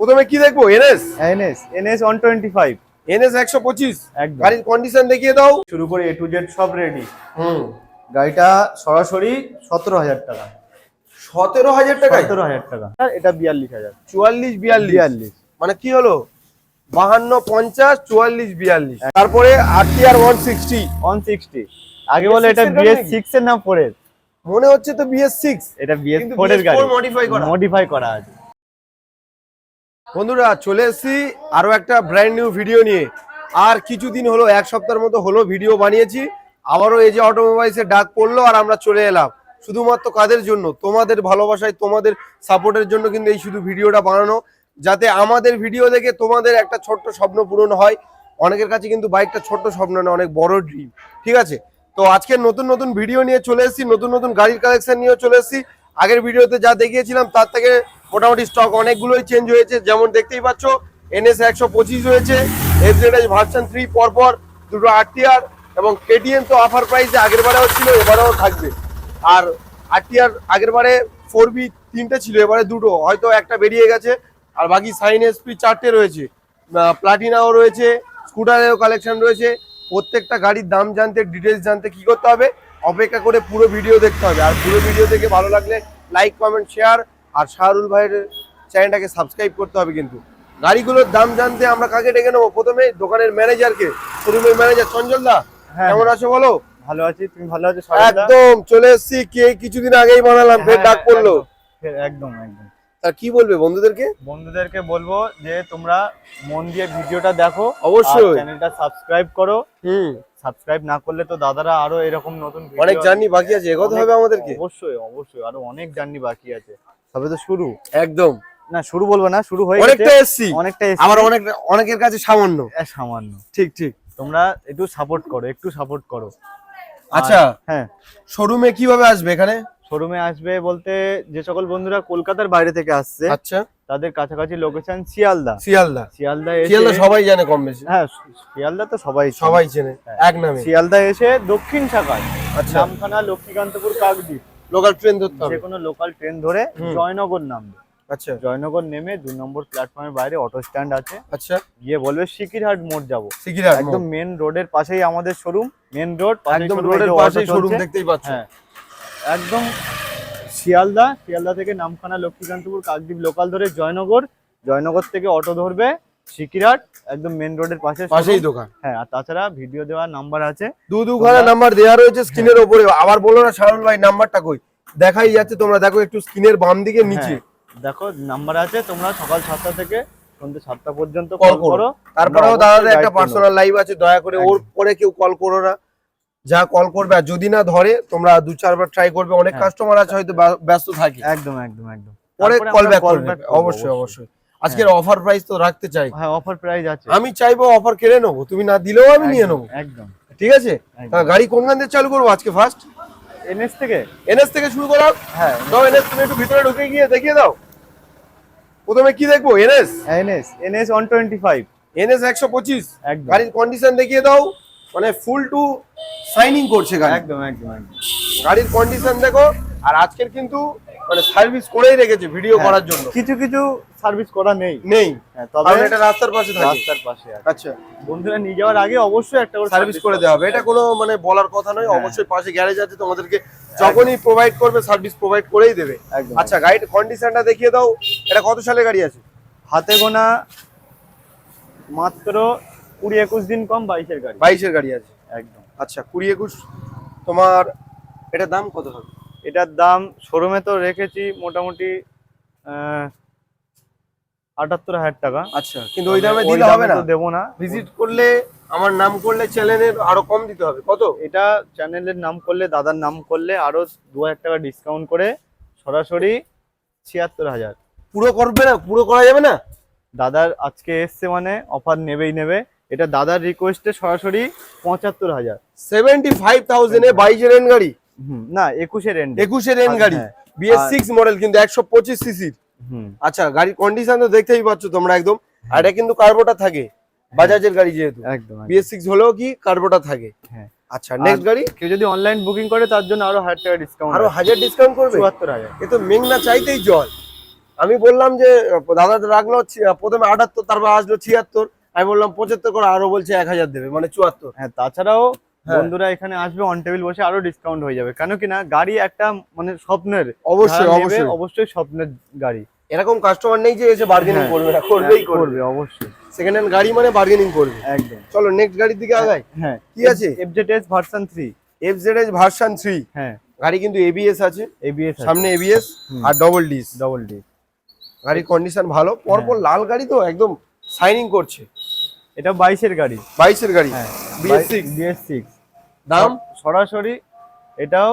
প্রথমে কি দেখব? NS NS NS one twenty five NS একশো পঁচিশ? একদম। গাড়ির কন্ডিশন দেখিয়ে দাও। শুরু করে এ টু জেড সব রেডি হুম। গাড়িটা সরাসরি সতেরো হাজার টাকা। সতেরো হাজার টাকা সতেরো হাজার টাকা। আর এটা বিয়াল্লিশ হাজার। চুয়াল্লিশ বিয়াল্লিশ। বিয়াল্লিশ। মানে কি হলো? বাহান্ন পঞ্চাশ চুয়াল্লিশ বিয়াল্লিশ। তারপরে RTR one sixty one sixty আগে বলে এটা BS6 এর বিএস? সিক্স এর না ফোরের মনে হচ্ছে তো বিএস সিক্স এটা বিএস ফোরের BS4 গাড়ি। modify করা। মডিফাই করা আছে। বন্ধুরা, চলে এসেছি আরও একটা ব্র্যান্ড নিউ ভিডিও নিয়ে। আর কিছুদিন হলো, এক সপ্তাহের মতো হলো ভিডিও বানিয়েছি। আবারও এই যে অটোমোবাইলসে ডাক পড়ল আর আমরা চলে এলাম। শুধুমাত্র কাদের জন্য? তোমাদের ভালোবাসায়, তোমাদের সাপোর্টের জন্য কিন্তু এই শুধু ভিডিওটা বানানো। যাতে আমাদের ভিডিও দেখে তোমাদের একটা ছোট্ট স্বপ্ন পূরণ হয়। অনেকের কাছে কিন্তু বাইকটা ছোট্ট স্বপ্ন না, অনেক বড় ড্রিম ঠিক আছে? তো আজকে নতুন নতুন ভিডিও নিয়ে চলে এসেছি, নতুন নতুন গাড়ির কালেকশন নিয়ে চলে এসেছি। আগের ভিডিওতে যা দেখিয়েছিলাম, তার থেকে মোটামুটি স্টক অনেকগুলোই চেঞ্জ হয়েছে। যেমন দেখতেই পাচ্ছ এনএস একশো পঁচিশ হয়েছে এফজেডএস ভার্সন থ্রি পরপর দুটো আরটিআর এবং কেটিএম তো অফার প্রাইসে আগের বারেও ছিল, এবারেও থাকবে। আর আরটিআর আগের বারে ফোর বি তিনটে ছিল, এবারে দুটো। হয়তো একটা বেরিয়ে গেছে, আর বাকি সাইন এসপি চারটে রয়েছে। প্লাটিনাও রয়েছে স্কুটারেরও কালেকশন রয়েছে। প্রত্যেকটা গাড়ির দাম জানতে ডিটেলস জানতে কি করতে হবে? অপেক্ষা করে পুরো ভিডিও দেখতে হবে। আর পুরো ভিডিও দেখে ভালো লাগলে লাইক কমেন্ট শেয়ার আর শাহরুল ভাইয়ের চ্যানেলটাকে সাবস্ক্রাইব করতে হবে কিন্তু। গাড়িগুলোর দাম জানতে আমরা কাকে ডেকে নেব? প্রথমে দোকানের ম্যানেজারকে শোরুমের ম্যানেজার চঞ্চল দা হ্যাঁ। কেমন আছো বলো? ভালো আছি তুমি ভালো আছো একদম চলে এসেছি। কে কিছুদিন আগেই বানালাম ফের ডাক পড়ল। একদম একদম কি বলবে বন্ধুদেরকে? বন্ধুদেরকে বলব যে তোমরা মন দিয়ে ভিডিওটা দেখো অবশ্যই। চ্যানেলটা সাবস্ক্রাইব করো। হুম। সাবস্ক্রাইব না করলে তো দাদারা আরও এরকম নতুন অনেক জার্নি বাকি আছে এগোতে হবে আমাদেরকে। অবশ্যই অবশ্যই আরও অনেক জার্নি বাকি আছে। তবে তো শুরু। একদম। না শুরু বলব না শুরু হয়ে অনেকটা এসছি। অনেকটা এসেছে। আবার অনেক অনেকের কাছে সামান্য। সামান্য। ঠিক ঠিক। তোমরা একটু সাপোর্ট করো একটু সাপোর্ট করো। আচ্ছা। হ্যাঁ। শোরুমে কীভাবে আসবে এখানে? শোরুমে আসবে বলতে যে সকল বন্ধুরা কলকাতার বাইরে থেকে আসছে আচ্ছা। তাদের কাছাকাছি লোকেশন শিয়ালদা। শিয়ালদা। শিয়ালদা শিয়ালদা সবাই জানে কম বেশি। হ্যাঁ শিয়ালদা তো সবাই সবাই চেনে। এক নামে। শিয়ালদা এসে দক্ষিণ শাখায়। আচ্ছা। নামখানা লক্ষ্মীকান্তপুর কাকদ্বীপ। লোকাল ট্রেন ধরতে যে হবে? কোনো লোকাল ট্রেন ধরে জয়নগর নামবে। আচ্ছা। জয়নগর নেমে দুই নম্বর প্ল্যাটফর্মের বাইরে অটো স্ট্যান্ড আছে। আচ্ছা। গিয়ে বলবে সিকিরহাট মোড় যাব। সিকিরাট একদম মেন রোডের পাশেই আমাদের শোরুম মেন রোড একদম রোডের পাশেই শোরুম দেখতেই পাচ্ছ। হ্যাঁ। একদম শিয়ালদা শিয়ালদা থেকে নামখানা লক্ষ্মীকান্তপুর কাকদ্বীপ লোকাল ধরে জয়নগর। জয়নগর থেকে অটো ধরবে। সিকিরহাট একদম মেন রোডের পাশে পাশেই দোকান। হ্যাঁ আর তাছাড়া ভিডিও দেওয়ার নাম্বার আছে। দু দুখানা নাম্বার দেওয়া রয়েছে স্ক্রিনের ওপরে। আবার বলো না ভাই নাম্বারটা কই? দেখাই যাচ্ছে তোমরা দেখো একটু স্ক্রিনের বাম দিকে নিচে। হ্যাঁ, দেখো নাম্বার আছে তোমরা সকাল সাতটা থেকে সন্ধ্যে সাতটা পর্যন্ত কল করো। তারপরেও দাদাদের একটা পার্সোনাল লাইভ আছে দয়া করে ওর পরে কেউ কল করো না। যা কল করবে আর যদি না ধরে তোমরা দু চারবার ট্রাই করবে। অনেক হ্যাঁ। কাস্টমার আছে হয়তো ব্যস্ত থাকে। একদম একদম একদম। পরে কল ব্যাক করবে। অবশ্যই। অবশ্যই। আজকের অফার প্রাইস তো রাখতে চাই। হ্যাঁ অফার প্রাইস আছে। আমি চাইব অফার কেড়ে নেব তুমি না দিলেও আমি নিয়ে নেব। একদম, ঠিক আছে? গাড়ি কোনখান থেকে চালু করব আজকে ফার্স্ট এনএস থেকে? এনএস থেকে শুরু করাও? হ্যাঁ দাও এনএস তুমি একটু ভিতরে ঢুকে গিয়ে দেখিয়ে দাও। প্রথমে কি দেখব? NS NS NS one twenty five NS একশো পঁচিশ। একদম। গাড়ির কন্ডিশন দেখিয়ে দাও। মানে ফুল টু শাইনিং করছে গাড়ি। একদম একদম গাড়ির কন্ডিশন দেখো। আর আজকের কিন্তু মানে সার্ভিস করেই রেখেছে ভিডিও হ্যাঁ, করার জন্য। কিছু কিছু সার্ভিস করা নেই। নেই। হ্যাঁ, তবে এটা রাস্তার পাশে থাকে। রাস্তার পাশে আচ্ছা। বন্ধুরা নিয়ে যাওয়ার আগে অবশ্যই একটা করে সার্ভিস করে দেওয়া হবে। এটা কোনো মানে বলার কথা নয়। হ্যাঁ। অবশ্যই পাশে গ্যারেজ আছে তোমাদেরকে যখনই প্রোভাইড করবে সার্ভিস প্রোভাইড করেই দেবে। একদম। আচ্ছা গাড়ির কন্ডিশনটা দেখিয়ে দাও। এটা কত সালে গাড়ি আছে? হাতে গোনা মাত্র কুড়ি একুশ দিন কম বাইশের গাড়ি। বাইশের গাড়ি আছে। একদম। আচ্ছা কুড়ি একুশ তোমার এটার দাম কত হবে? এটার দাম শোরুমে তো রেখেছি মোটামুটি আটাত্তর হাজার টাকা। আচ্ছা কিন্তু ওই দামে দিলে হবে না? দেবো না। ভিজিট করলে আমার নাম করলে চ্যানেলের আরও কম দিতে হবে কত? এটা চ্যানেলের নাম করলে দাদার নাম করলে আরও দু হাজার টাকা ডিসকাউন্ট করে সরাসরি ছিয়াত্তর হাজার। পুরো করবে না? পুরো করা যাবে না? দাদার আজকে এসছে মানে অফার নেবেই নেবে। এটা দাদার রিকোয়েস্টে সরাসরি পঁচাত্তর হাজার। সেভেন্টি ফাইভ থাউজেন্ডে বাইশের এন গাড়ি। না একুশের এন্ড একুশের এন আর- গাড়ি। হ্যাঁ। বিএস সিক্স মডেল কিন্তু একশো পঁচিশ সিসির আচ্ছা গাড়ির কন্ডিশন তো দেখতেই পাচ্ছ তোমরা একদম। আর এটা কিন্তু কার্বোটা থাকে বাজাজের গাড়ি যেহেতু। একদম। বিএস সিক্স হলেও কি কার্বোটা থাকে? হ্যাঁ। আচ্ছা নেক্সট গাড়ি? কেউ যদি অনলাইন বুকিং করে তার জন্য আরও হাজার টাকা ডিসকাউন্ট আরও হাজার ডিসকাউন্ট করবে? চুয়াত্তর হাজার। এ তো মেঘনা চাইতেই জল। আমি বললাম যে দাদা রাখল প্রথমে আটাত্তর তারপর আসলো ছিয়াত্তর। আমি বললাম পঁচাত্তর করে আরও বলছে এক হাজার দেবে মানে চুয়াত্তর। হ্যাঁ তাছাড়াও হ্যাঁ। বন্ধুরা এখানে আসবে অন টেবিল বসে আরও ডিসকাউন্ট হয়ে যাবে। কেন কিনা গাড়ি একটা মানে স্বপ্নের। অবশ্যই অবশ্যই। অবশ্যই স্বপ্নের গাড়ি। এরকম কাস্টমার নেই যে এসে বার্গেনিং হ্যাঁ, করবে না করবেই হ্যাঁ, করবে। অবশ্যই। সেকেন্ড হ্যান্ড গাড়ি মানে বার্গেনিং করবে। একদম। চলো নেক্সট গাড়ির দিকে আগাই। হ্যাঁ কি আছে? FZ S version three F Z S version three হ্যাঁ। গাড়ি কিন্তু এবিএস আছে। এবিএস সামনে এবিএস আর ডবল ডিস ডবল ডি গাড়ির কন্ডিশন ভালো। পরপর হ্যাঁ। লাল গাড়ি তো একদম শাইনিং করছে। এটা বাইশের গাড়ি। বাইশের গাড়ি। হ্যাঁ। বিএস সিক্স বিএস সিক্স দাম সরাসরি এটাও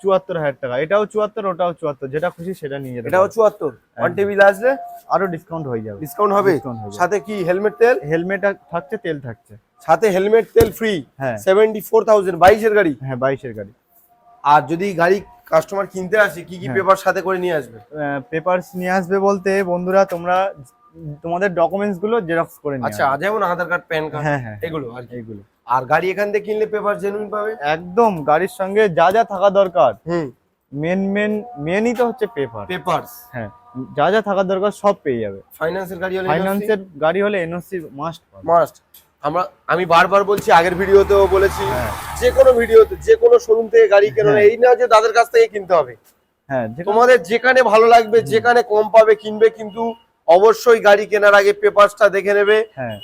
চুয়াত্তর হাজার টাকা। এটাও চুয়াত্তর ওটাও চুয়াত্তর যেটা খুশি সেটা নিয়ে যেতে এটাও চুয়াত্তর। ওয়ান টেবিল আসলে? আরও ডিসকাউন্ট হয়ে যাবে। ডিসকাউন্ট হবে? সাথে কি হেলমেট তেল? হেলমেট থাকছে তেল থাকছে। সাথে হেলমেট তেল ফ্রি হ্যাঁ। সেভেন্টি ফোর থাউজেন্ড বাইশের গাড়ি? হ্যাঁ বাইশের গাড়ি। আর যদি গাড়ি কাস্টমার কিনতে আসে কি কি হ্যাঁ। পেপার সাথে করে নিয়ে আসবে? পেপারস নিয়ে আসবে বলতে বন্ধুরা তোমরা তোমাদের ডকুমেন্টসগুলো জেরক্স করে নিয়ে আচ্ছা আসবে। যেমন আধার কার্ড প্যান কার্ড হ্যাঁ হ্যাঁ এগুলো আর কি। এইগুলো আর গাড়ি এখান থেকে কিনলে পেপার জেনুইন পাবে? একদম গাড়ির সঙ্গে যা যা থাকা দরকার। হুম। মেন মেন মেনই তো হচ্ছে পেপার পেপারস হ্যাঁ যা যা থাকা দরকার সব পেয়ে যাবে। ফাইন্যান্সের গাড়ি হলে ফাইন্যান্সের গাড়ি হলে এনওসি মাস্ট মাস্ট আমরা আমি বারবার বলছি আগের ভিডিওতেও বলেছি হ্যাঁ। যে কোনো ভিডিওতে যে কোনো শোরুম থেকে গাড়ি কেনো হ্যাঁ। এই না যে তাদের কাছ থেকে কিনতে হবে। হ্যাঁ তোমাদের যেখানে ভালো লাগবে যেখানে কম পাবে কিনবে কিন্তু অবশ্যই গাড়ি কেনার আগে পেপারসটা দেখে নেবে। হ্যাঁ।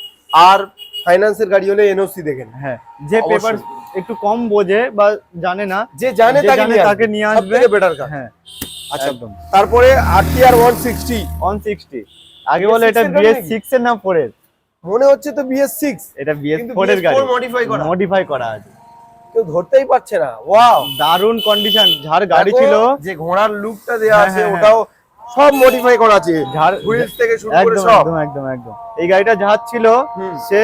আর ফাইন্যান্সের গাড়ি হলে এনওসি দেখে নেবে হ্যাঁ যে পেপার একটু কম বোঝে বা জানে না যে জানে তাকে নিয়ে তাকে নিয়ে আসবে। বেটার কাজ হ্যাঁ আচ্ছা একদম। তারপরে RTR one sixty one sixty আগে বলে এটা BS6 এর না ফোর এর? মনে হচ্ছে তো বিএস সিক্স এটা বিএস কিন্তু এর গাড়ি। modify করা। মডিফাই করা আছে। কেউ ধরতেই পারছে না। ওয়াও দারুণ কন্ডিশন যার গাড়ি ছিল যে ঘোড়ার লুকটা দেওয়া হ্যাঁ, আছে হ্যাঁ, ওটাও সব মডিফাই করা আছে। হুইলস থেকে শুরু করে একদম সব। একদম একদম একদম। এই গাড়িটা যার ছিল সে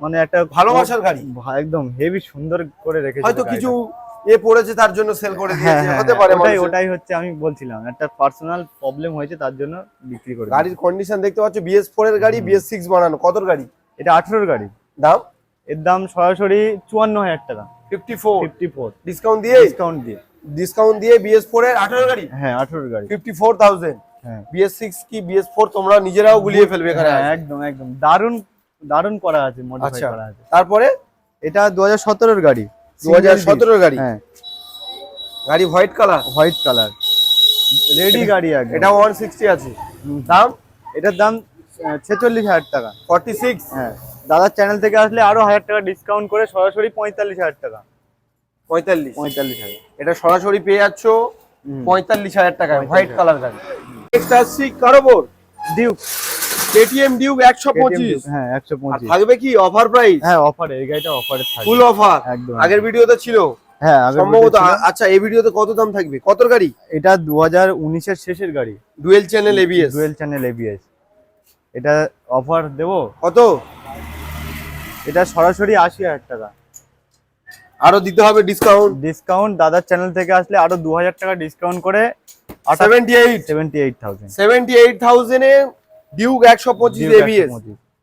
মানে একটা ভালোবাসার গাড়ি। একদম হেভি সুন্দর করে রেখেছে হয়তো কিছু এ পড়েছে তার জন্য সেল করে হ্যাঁ দিয়েছে হ্যাঁ হতে হ্যাঁ, পারে ওটাই। ওটাই হচ্ছে আমি বলছিলাম একটা পার্সোনাল প্রবলেম হয়েছে তার জন্য বিক্রি করে গাড়ির কন্ডিশন দেখতে পাচ্ছ বিএস ফোর এর গাড়ি বিএস সিক্স বানানো কত গাড়ি? এটা আঠেরোর গাড়ি। দাম? এর দাম সরাসরি চুয়ান্ন হাজার টাকা। Fifty four fifty four discount দিয়ে? ডিসকাউন্ট দিয়ে। ডিসকাউন্ট দিয়ে বিএস ফোর এর আঠারো গাড়ি? হ্যাঁ আঠেরোর গাড়ি। ফিফটি ফোর থাউজেন্ড হ্যাঁ। বিএস সিক্স কি বিএস ফোর তোমরা নিজেরাও গুলিয়ে ফেলবে এখানে? একদম একদম। দারুণ দারুণ করা আছে মডিফাই আচ্ছা। করা আছে। তারপরে এটা দু হাজার সতেরোর গাড়ি। দু হাজার সতেরোর গাড়ি? হ্যাঁ। গাড়ি white colour? White colour. Ready গাড়ি একদম। এটা ওয়ান সিক্সটি আছে। দাম? এটার দাম ছেচল্লিশ হাজার টাকা। ফর্টি সিক্স হ্যাঁ। দাদার চ্যানেল থেকে আসলে আরও হাজার টাকা ডিসকাউন্ট করে সরাসরি পঁয়তাল্লিশ হাজার টাকা। পঁয়তাল্লিশ? পঁয়তাল্লিশ হাজার। এটা সরাসরি পেয়ে যাচ্ছ হুম। পঁয়তাল্লিশ হাজার টাকায় হোয়াইট কালার গাড়ি। নেক্সট আসছি কারোবর। ডিউক। কেটিএম ডিউক একশো পঁচিশ। হ্যাঁ একশো আর পঁচিশ থাকবে কি অফার প্রাইস হ্যাঁ অফারে এই গাড়িটা অফারে থাকবে। ফুল অফার একদম আগের ভিডিওতে ছিল? হ্যাঁ সম্ভবত আচ্ছা এই ভিডিওতে কত দাম থাকবে? কত গাড়ি? এটা শেষের গাড়ি। Dual channel ABS dual channel ABS এটা অফার দেবো? কত? এটা সরাসরি আশি হাজার টাকা। আরও দিতে হবে ডিসকাউন্ট ডিসকাউন্ট দাদার চ্যানেল থেকে আসলে আরও দু হাজার টাকা ডিসকাউন্ট করে seventy eight seventy eight Duke একশো পঁচিশ এবিএস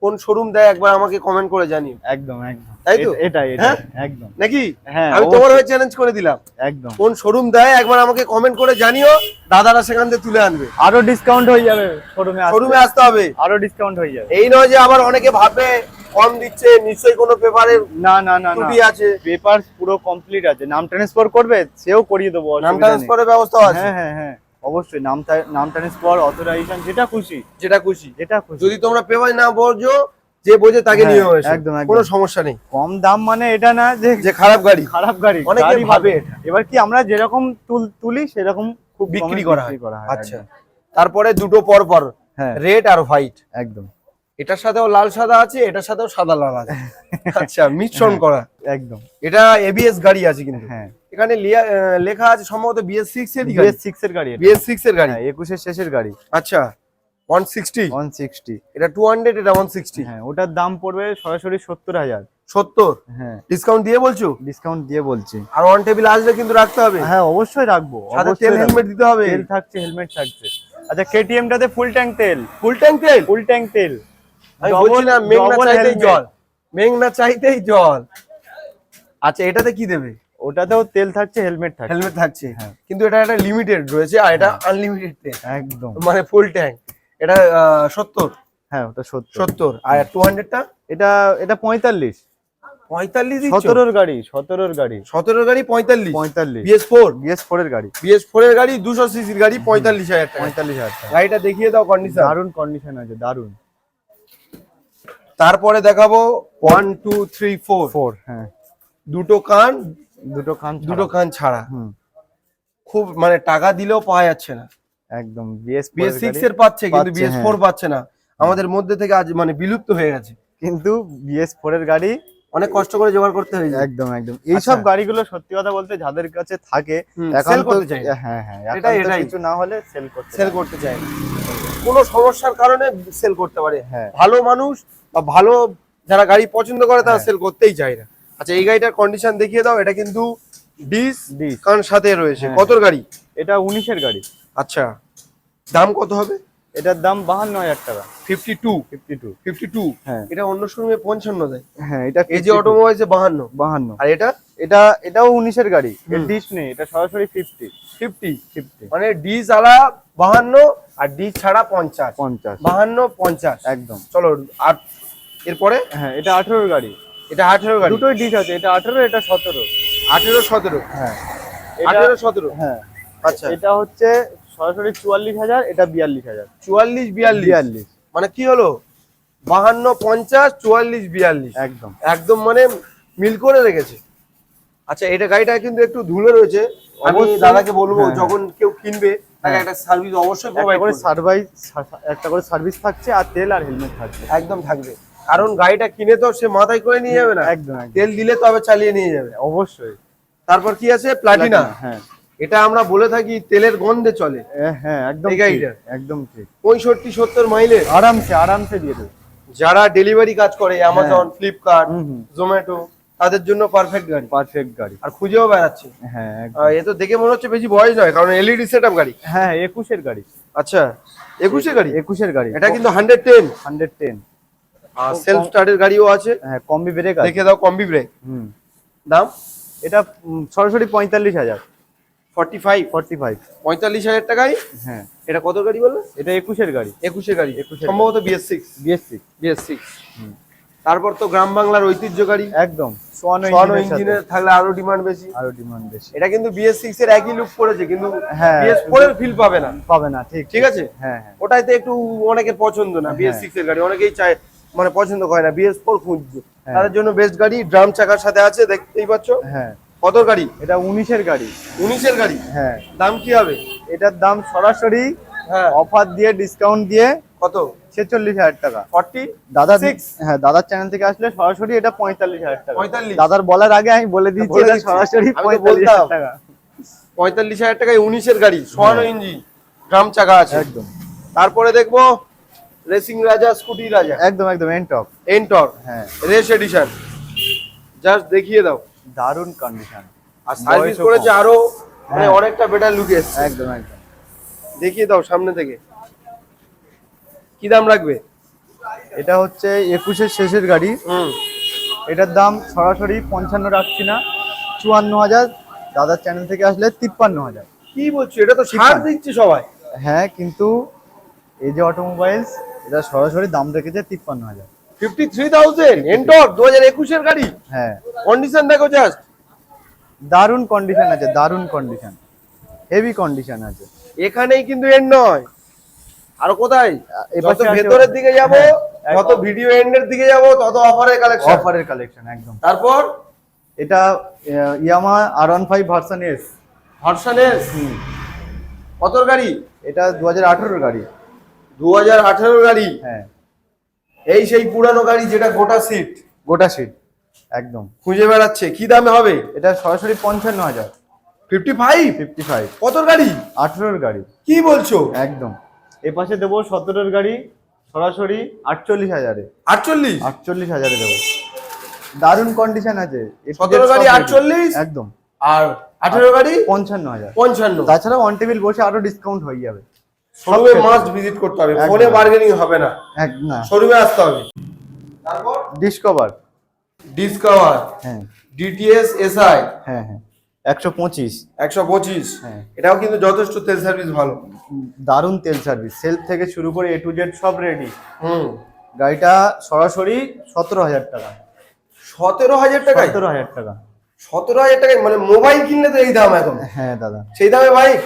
কোন শোরুম দেয় একবার আমাকে কমেন্ট করে জানিও। একদম একদম। তাই তো? এটাই হ্যাঁ? একদম। নাকি? হ্যাঁ আমি তোমার হয়ে চ্যালেঞ্জ করে দিলাম। একদম। কোন শোরুম দেয় একবার আমাকে কমেন্ট করে জানিও দাদারা সেখান থেকে তুলে আনবে। আরও ডিসকাউন্ট হয়ে যাবে শোরুমে শোরুমে আসতে হবে। আরও ডিসকাউন্ট হয়ে যাবে। এই নয় যে আবার অনেকে ভাববে কম দিচ্ছে নিশ্চয়ই কোনো পেপারের না না না না। ত্রুটি আছে। পেপার পুরো কমপ্লিট আছে। নাম ট্রান্সফার করবে সেও করিয়ে দেবো নাম ট্রান্সফারের ব্যবস্থা আছে। হ্যাঁ হ্যাঁ হ্যাঁ। অবশ্যই নাম নাম ট্রান্সফার অথরাইজেশন যেটা খুশি। যেটা খুশি। যেটা খুশি। যদি তোমরা পেমেন্ট না বোঝো যে বোঝে তাকে হ্যাঁ, নিয়ে হয়েছে একদম, একদম। কোনো সমস্যা নেই। কম দাম মানে এটা না যে যে খারাপ গাড়ি। খারাপ গাড়ি অনেকে গাড়ি ভাবে। এবার কি আমরা যেরকম তুল তুলি সেরকম খুব বিক্রি করা হয়। বিক্রি করা হয় আচ্ছা। তারপরে দুটো পর পর হ্যাঁ। রেড আর হোয়াইট একদম। এটার সাথেও লাল সাদা আছে এটার সাথেও সাদা লাল আছে। আচ্ছা মিশ্রণ করা। একদম। এটা এবিএস গাড়ি আছে কিন্তু। হ্যাঁ। এখানে লেখা আছে সম্ভবত বিএস সিক্স এর বিএস সিক্স এর গাড়ি বিএস সিক্স এর গাড়ি। হ্যাঁ একুশের শেষের গাড়ি। আচ্ছা ওয়ান সিক্সটি ওয়ান সিক্সটি এটা টু হান্ড্রেড এটা ওয়ান সিক্সটি হ্যাঁ ওটার দাম পড়বে সরাসরি সত্তর হাজার। সত্তর? হ্যাঁ। ডিসকাউন্ট দিয়ে বলছো? ডিসকাউন্ট দিয়ে বলছি। আর অন টেবিল আসলে কিন্তু রাখতে হবে। হ্যাঁ অবশ্যই রাখব। সাথে তেল হেলমেট দিতে হবে। তেল থাকছে হেলমেট থাকছে। আচ্ছা কেটিএম টাতে ফুল ট্যাঙ্ক তেল। ফুল ট্যাঙ্ক তেল? ফুল ট্যাঙ্ক তেল। আমি না চাইতেই জল। মেঘ চাইতেই জল। আচ্ছা এটাতে কি দেবে? ওটাতেও তেল থাকছে হেলমেট থাকছে। হেলমেট থাকছে। হ্যাঁ। কিন্তু এটা একটা লিমিটেড রয়েছে আর এটা আনলিমিটেড তেল। একদম। মানে ফুল ট্যাঙ্ক এটা সত্তর। হ্যাঁ ওটা সত্তর। সত্তর। আর টু? হান্ড্রেডটা এটা এটা পঁয়তাল্লিশ। পঁয়তাল্লিশ সতেরোর গাড়ি সতেরোর গাড়ি। গাড়ি পঁয়তাল্লিশ। পঁয়তাল্লিশ। বিএস ফোর বিএস ফোর এর গাড়ি। বিএস ফোর এর গাড়ি দুশো সিসির গাড়ি পঁয়তাল্লিশ হাজার পঁয়তাল্লিশ হাজার গাড়িটা দেখিয়ে দাও কন্ডিশন দারুণ কন্ডিশন আছে দারুণ। তারপরে দেখাবো one two three four four হ্যাঁ। দুটো কান দুটো কান দুটো কান ছাড়া। খুব মানে টাকা দিলেও পাওয়া যাচ্ছে না। একদম বিএস বিএস সিক্স এর পাচ্ছে কিন্তু বিএস হ্যাঁ। ফোর পাচ্ছে না। আমাদের মধ্যে থেকে আজ মানে বিলুপ্ত হয়ে গেছে। কিন্তু বিএস ফোর এর গাড়ি অনেক কষ্ট করে জোগাড় করতে হয়েছে। একদম একদম। এইসব আচ্ছা। গাড়িগুলো সত্যি কথা বলতে যাদের কাছে থাকে তো করতে না। হ্যাঁ হ্যাঁ এটাই। কিছু না হলে সেল করতে সেল করতে না। কোনো সমস্যার কারণে সেল করতে পারে। হ্যাঁ। ভালো মানুষ বা ভালো যারা গাড়ি পছন্দ করে তারা হ্যাঁ। সেল করতেই চায় না। আচ্ছা এই গাড়িটার কন্ডিশন দেখিয়ে দাও। এটা কিন্তু ডিস কান সাথে রয়েছে। হ্যাঁ। কতর গাড়ি? এটা উনিশের গাড়ি। আচ্ছা দাম কত হবে? এটার দাম বাহান্ন হাজার টাকা। Fifty two fifty two fifty two হ্যাঁ। এটা অন্য শোরুমে পঞ্চান্ন দেয়। হ্যাঁ এটা এই যে অটোমোবাইলসে বাহান্ন। বাহান্ন। আর এটা? এটা এটাও উনিশের গাড়ি। ডিস নেই এটা সরাসরি ফিফটি ফিফটি ফিফটি মানে ডিস আলা বাহান্ন আর ডিস ছাড়া পঞ্চাশ। পঞ্চাশ। বাহান্ন পঞ্চাশ। একদম। চলো আর এরপরে? হ্যাঁ এটা আঠেরোর গাড়ি। এটা আঠেরো গাড়ি। দুটোই ডিস আছে এটা আঠেরো এটা সতেরো। আঠেরো সতেরো? হ্যাঁ। আঠেরো সতেরো? হ্যাঁ। আচ্ছা। এটা হচ্ছে সরাসরি চুয়াল্লিশ হাজার এটা বিয়াল্লিশ হাজার। চুয়াল্লিশ বিয়াল্লিশ। বিয়াল্লিশ। মানে কি হলো? বাহান্ন পঞ্চাশ চুয়াল্লিশ বিয়াল্লিশ। একদম। একদম মানে মিল করে রেখেছে। আচ্ছা এটা গাড়িটা কিন্তু একটু ধুলো রয়েছে। আমি দাদাকে বলব হ্যাঁ, যখন কেউ কিনবে তাকে হ্যাঁ। একটা সার্ভিস অবশ্যই প্রোভাইড করে একটা করে সার্ভিস থাকছে আর তেল আর হেলমেট থাকছে। একদম থাকবে। কারণ গাড়িটা কিনে তো সে মাথায় করে নিয়ে যাবে না। একদম তেল দিলে তবে চালিয়ে নিয়ে যাবে। অবশ্যই। তারপর কি আছে? প্লাটিনা হ্যাঁ। এটা আমরা বলে থাকি তেলের গন্ধে চলে। হ্যাঁ একদম একদম ঠিক। পঁয়ষট্টি সত্তর মাইলে। আরামসে আরামসে দিয়ে দেবে। যারা ডেলিভারি কাজ করে অ্যামাজন ফ্লিপকার্ট জোম্যাটো তাদের জন্য পারফেক্ট গাড়ি। পারফেক্ট গাড়ি। আর খুঁজেও বেড়াচ্ছে। হ্যাঁ। এ তো দেখে মনে হচ্ছে বেশি বয়স নয় কারণ এলইডি সেট গাড়ি। হ্যাঁ একুশের গাড়ি। আচ্ছা একুশে গাড়ি? একুশের গাড়ি। এটা কিন্তু হান্ড্রেড টেন হান্ড্রেড টেন আর সেলফ স্টার্টের গাড়িও আছে। হ্যাঁ কম্বি ব্রেক দেখে দাও কম্বি ব্রেক হুম। দাম? এটা সরাসরি পঁয়তাল্লিশ হাজার। ফর্টি ফাইভ ফর্টি ফাইভ পঁয়তাল্লিশ হাজার টাকায়? হ্যাঁ। এটা কত গাড়ি বলল? এটা একুশের গাড়ি। একুশে গাড়ি। 21 এর সম্ভবত বিএস সিক্স বিএস সিক্স তারপর তো গ্রাম বাংলার ঐতিহ্য গাড়ি। একম সোয়ানো সোয়ানো ইঞ্জিনের ইঞ্জিনের থাকলে আরও ডিমান্ড বেশি। আরও ডিমান্ড বেশি। এটা কিন্তু বিএস সিক্স এর একই লুক পড়েছে কিন্তু হ্যাঁ, বিএস ফোর এর ফিল পাবে না। পাবে না ঠিক ঠিক আছে? হ্যাঁ হ্যাঁ। ওটাইতে একটু অনেকের পছন্দ না বিএস সিক্স এর গাড়ি। অনেকেই চায় মানে পছন্দ করে না। বিএস ফোর খুঁজছে। হ্যাঁ। তাদের জন্য বেস্ট গাড়ি ড্রাম চাকার সাথে আছে দেখতেই পাচ্ছ। হ্যাঁ। কত গাড়ি? এটা উনিশের গাড়ি। উনিশের গাড়ি? হ্যাঁ। দাম কি হবে? এটার দাম সরাসরি হ্যাঁ। অফার দিয়ে ডিসকাউন্ট দিয়ে কত? ছেচল্লিশ হাজার টাকা। ফর্টি দাদা? হ্যাঁ দাদার চ্যানেল থেকে আসলে সরাসরি এটা পঁয়তাল্লিশ হাজার টাকা। 45? দাদার বলার আগে আমি বলে দিচ্ছি এটা সরাসরি পঁয়তাল্লিশ হাজার টাকা। পঁয়তাল্লিশ হাজার টাকায় উনিশের গাড়ি সোয়ানো ইঞ্জিন গ্রাম চাকা আছে। একদম। তারপরে দেখব রেসিং রাজা স্কুটি রাজা। একদম একদম এনটপ এন্টর হ্যাঁ। রেস এডিশন জাস্ট দেখিয়ে দাও। দারুণ কন্ডিশন আর সার্ভিস করেছে আরও মানে হ্যাঁ। অনেকটা বেটার লুক এসছে। একদম একদম। দেখিয়ে দাও সামনে থেকে। কি দাম রাখবে? এটা হচ্ছে একুশের শেষের গাড়ি। হুম। এটার দাম সরাসরি পঞ্চান্ন রাখছি না চুয়ান্ন হাজার। দাদার চ্যানেল থেকে আসলে তিপ্পান্ন হাজার। কি বলছো? এটা তো ছাড় দিচ্ছে সবাই। হ্যাঁ কিন্তু এই যে অটোমোবাইলস এটা সরাসরি দাম রেখেছে তিপ্পান্ন হাজার। ফিফটি থ্রি থাউজেন্ড এন্টর দু হাজার একুশের গাড়ি। হ্যাঁ। কন্ডিশন দেখো জাস্ট দারুণ কন্ডিশন আছে দারুণ কন্ডিশন হেভি কন্ডিশন আছে। এখানেই কিন্তু এন্ড নয়। আরও কোথায়? যত ভেতরের দিকে যাব হ্যাঁ, যত ভিডিও এন্ডের দিকে যাব তত অফারের কালেকশন অফারের কালেকশন একদম। তারপর? এটা Yamaha R one five version S ভার্সনের কত গাড়ি? এটা দু হাজার আঠেরোর গাড়ি। দু হাজার আঠেরো গাড়ি? হ্যাঁ। এই সেই পুরানো গাড়ি যেটা গোটা সিট গোটা সিট একদম। খুঁজে বেড়াচ্ছে কি দামে হবে? এটা সরাসরি পঞ্চান্ন হাজার। ফিফটি ফাইভ ফিফটি ফাইভ কত গাড়ি? আঠেরোর গাড়ি। কি বলছো? একদম। এ পাশে দেবো সতেরোর গাড়ি সরাসরি আটচল্লিশ হাজারে। আটচল্লিশ? আটচল্লিশ হাজারে দেবো। দারুণ কন্ডিশন আছে। সতেরো গাড়ি আটচল্লিশ? একদম। আর আঠেরো গাড়ি? পঞ্চান্ন হাজার। পঞ্চান্ন। তাছাড়া অন টেবিল বসে আরও ডিসকাউন্ট হয়ে যাবে। শোরুমে মাস্ট ভিজিট করতে হবে ফোনে বার্গেনিং হবে না। এক না শোরুমে আসতে হবে। তারপর? ডিসকভার ডিসকভার হ্যাঁ। ডিটিএস এসআই হ্যাঁ হ্যাঁ। একশো পঁচিশ। একশো পঁচিশ। হ্যাঁ। এটাও কিন্তু যথেষ্ট তেল সার্ভিস ভালো। দারুণ তেল সার্ভিস সেলফ থেকে শুরু করে এ টু জেড সব রেডি হুম। গাড়িটা সরাসরি সতেরো হাজার টাকা। সতেরো হাজার টাকায়? সতেরো হাজার টাকা। সতেরো হাজার টাকায়? মানে মোবাইল কিনলে তো এই দাম এখন। হ্যাঁ দাদা। সেই দামে বাইক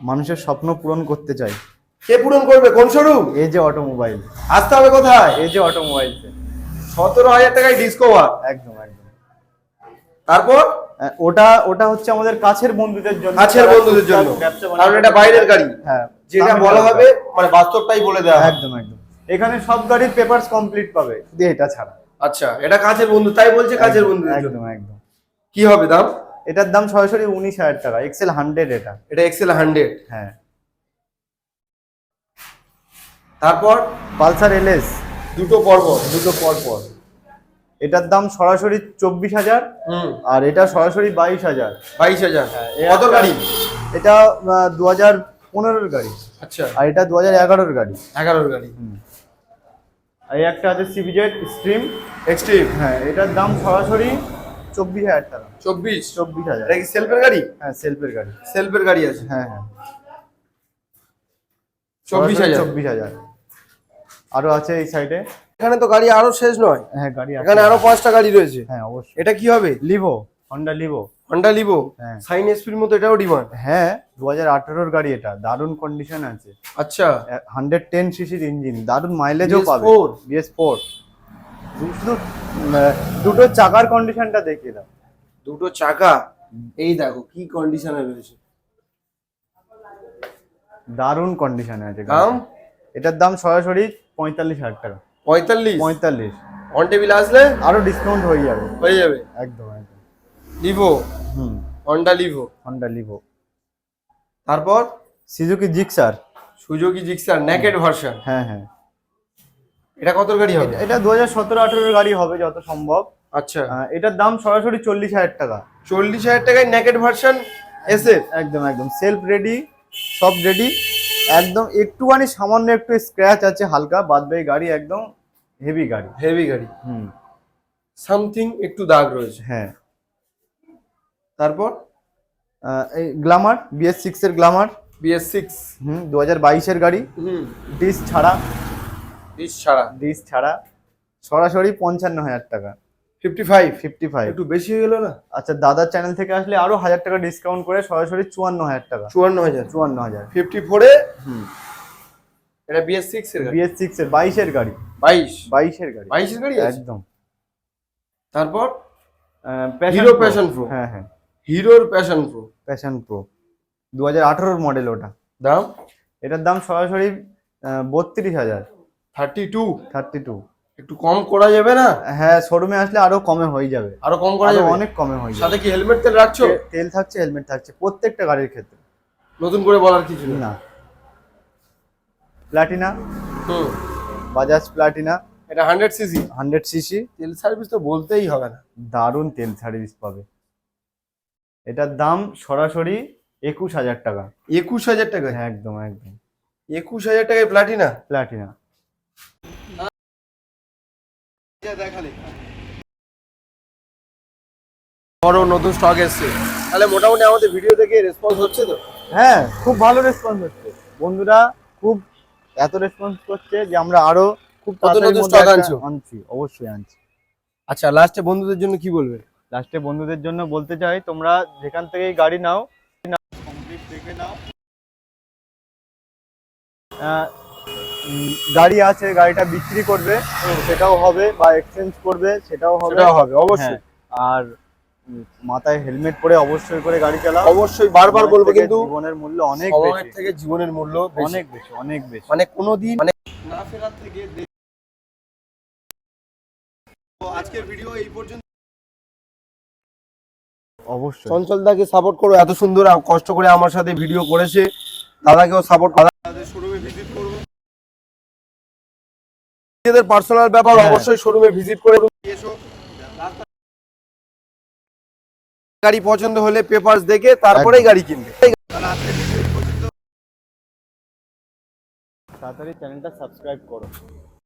মানুষের স্বপ্ন পূরণ করতে চাই। কে পূরণ করবে? কোন শোরুম? এই যে অটোমোবাইল। আসতে হবে কোথায়? এই যে অটোমোবাইল। সতেরো হাজার টাকায় ডিসকভার। একদম একদম। তারপর? ওটা ওটা হচ্ছে আমাদের কাছের বন্ধুদের জন্য। কাছের বন্ধুদের জন্য। কারণ এটা বাইরের গাড়ি। হ্যাঁ যেটা বলা হবে মানে বাস্তবটাই বলে দেওয়া একদম একদম। এখানে সব গাড়ির পেপারস কমপ্লিট পাবে। শুধু এটা ছাড়া। আচ্ছা এটা কাছের বন্ধু তাই বলছে কাছের বন্ধু একদম একদম। কি হবে দাম? এটার দাম সরাসরি উনিশ হাজার টাকা এক্সেল হান্ড্রেড এটা। এটা এক্সেল হান্ড্রেড হ্যাঁ। তারপর? Pulsar LS. দুটো পর্ব দুটো পর পর এটার দাম সরাসরি চব্বিশ হাজার আর এটা সরাসরি বাইশ হাজার। বাইশ হাজার। এ কত গাড়ি? এটা দু হাজার পনেরোর গাড়ি। আচ্ছা। আর এটা দু হাজার এগারোর গাড়ি। এগারোর গাড়ি। আর একটা আছে সিবিজেড স্ট্রিম এক্সট্রিম হ্যাঁ এটার দাম সরাসরি চব্বিশ হাজার টাকা। চব্বিশ? চব্বিশ হাজার। এটা কি সেলফের গাড়ি? হ্যাঁ সেলফের গাড়ি। সেলফের গাড়ি আছে। হ্যাঁ হ্যাঁ। চব্বিশ হাজার। চব্বিশ হাজার। আরও আছে এই সাইডে এখানে তো গাড়ি আরও শেষ নয়। হ্যাঁ গাড়ি এখানে আরও পাঁচটা গাড়ি রয়েছে। হ্যাঁ অবশ্যই। এটা কি হবে? Livo Honda Livo Honda Livo হ্যাঁ। সাইন এসপির মতো এটাও ডিমান্ড হ্যাঁ দু হাজার আঠারোর গাড়ি এটা। দারুণ কন্ডিশন আছে। আচ্ছা। হান্ড্রেড টেন সিসির ইঞ্জিন দারুণ মাইলেজও পাবে। BS4 বিএস ফোর শুধু দুটো চাকার কন্ডিশনটা দেখিয়ে দাও। দুটো চাকা? এই দেখো কি কন্ডিশনে রয়েছে? দারুণ কন্ডিশনে আছে দাম? এটার দাম সরাসরি পঁয়তাল্লিশ হাজার টাকা। পঁয়তাল্লিশ? পঁয়তাল্লিশ। অন টেবিল আসলে? আরও ডিসকাউন্ট হয়ে যাবে। হয়ে যাবে? একদম একদম। লিভো হুম। হন্ডা লিভো হন্ডা লিভো তারপর? Suzuki Gixxer Suzuki Gixxer naked version হ্যাঁ হ্যাঁ। এটা কত গাড়ি হবে? এটা দু হাজার সতেরো আঠেরোর গাড়ি হবে যত সম্ভব। আচ্ছা। এটার দাম সরাসরি চল্লিশ হাজার টাকা। চল্লিশ হাজার টাকায় নেকেড ভার্সন এসে একদম একদম। সেলফ রেডি সব রেডি একদম একটুখানি সামান্য একটু স্ক্র্যাচ আছে হালকা বাদ বাকি গাড়ি একদম হেভি গাড়ি। হেভি গাড়ি। হুম। সামথিং একটু দাগ রয়েছে। হ্যাঁ। তারপর এই গ্লামার বিএস সিক্স এর গ্লামার বিএস সিক্স হুম দু হাজার বাইশের গাড়ি। হুম। ডিস ছাড়া। বিশ ছাড়া। ডিস ছাড়া সরাসরি পঞ্চান্ন হাজার টাকা। ফিফটি ফাইভ ফিফটি ফাইভ একটু বেশি হয়ে গেল না? আচ্ছা দাদার চ্যানেল থেকে আসলে আরও হাজার টাকা ডিসকাউন্ট করে সরাসরি চুয়ান্ন হাজার টাকা। চুয়ান্ন হাজার। চুয়ান্ন হাজার। ফিফটি ফোরে হুম। এটা বিএস সিক্স এর গাড়ি? বিএস সিক্স এর বাইশের গাড়ি। বাইশ? বাইশের গাড়ি। বাইশের গাড়ি একদম। তারপর? Pro। Passion Pro। হ্যাঁ হ্যাঁ। হিরোর প্যাশন প্রো প্যাশন প্রো দু হাজার আঠারোর মডেল ওটা। দাম? এটার দাম সরাসরি বত্রিশ হাজার। থার্টি টু থার্টি টু একটু কম করা যাবে না? হ্যাঁ শোরুমে আসলে আরও কমে হয়ে যাবে। আরও কম করা যাবে? অনেক কমে হয়ে যাবে। সাথে কি হেলমেট তেল রাখছো? তেল থাকছে হেলমেট থাকছে প্রত্যেকটা গাড়ির ক্ষেত্রে। নতুন করে বলার কিছু না। প্লাটিনা হুম। বাজাজ প্লাটিনা এটা হান্ড্রেড সিসি হান্ড্রেড সিসি তেল সার্ভিস তো বলতেই হবে না। দারুণ তেল সার্ভিস পাবে। এটার দাম সরাসরি একুশ হাজার টাকা। একুশ হাজার টাকা হ্যাঁ একদম একদম। একুশ হাজার টাকায় প্লাটিনা প্লাটিনা দেখালে। বড় নতুন স্টক এসছে। তাহলে মোটামুটি আমাদের ভিডিও থেকে রেসপন্স হচ্ছে তো? হ্যাঁ খুব ভালো রেসপন্স হচ্ছে। বন্ধুরা খুব এত রেসপন্স করছে যে আমরা আরও খুব stock একটা আনছো? আনছি অবশ্যই আনছি। আচ্ছা লাস্টে বন্ধুদের জন্য কি বলবে? লাস্টে বন্ধুদের জন্য বলতে চাই তোমরা যেখান থেকেই গাড়ি নাও কমপ্লিট দেখে নাও। গাড়ি আছে গাড়িটা বিক্রি করবে সেটাও হবে বা এক্সচেঞ্জ করবে সেটাও হবে। সেটাও হবে অবশ্যই। হ্যাঁ, আর মাথায় হেলমেট পরে অবশ্যই করে গাড়ি চালাও। অবশ্যই বারবার বলব কিন্তু জীবনের মূল্য অনেক বেশি। থেকে জীবনের মূল্য অনেক বেশি অনেক বেশি। মানে কোনোদিন মানে না ফেরার থেকে তো আজকের ভিডিও এই পর্যন্ত অবশ্যই। চঞ্চল দাকে সাপোর্ট করো এত সুন্দর কষ্ট করে আমার সাথে ভিডিও করেছে। দাদাকেও সাপোর্ট নিজেদের পার্সোনাল ব্যাপার হ্যাঁ। অবশ্যই শোরুমে ভিজিট করে গাড়ি পছন্দ হলে পেপারস দেখে তারপরেই গাড়ি কিনবে। তাড়াতাড়ি চ্যানেলটা সাবস্ক্রাইব করো।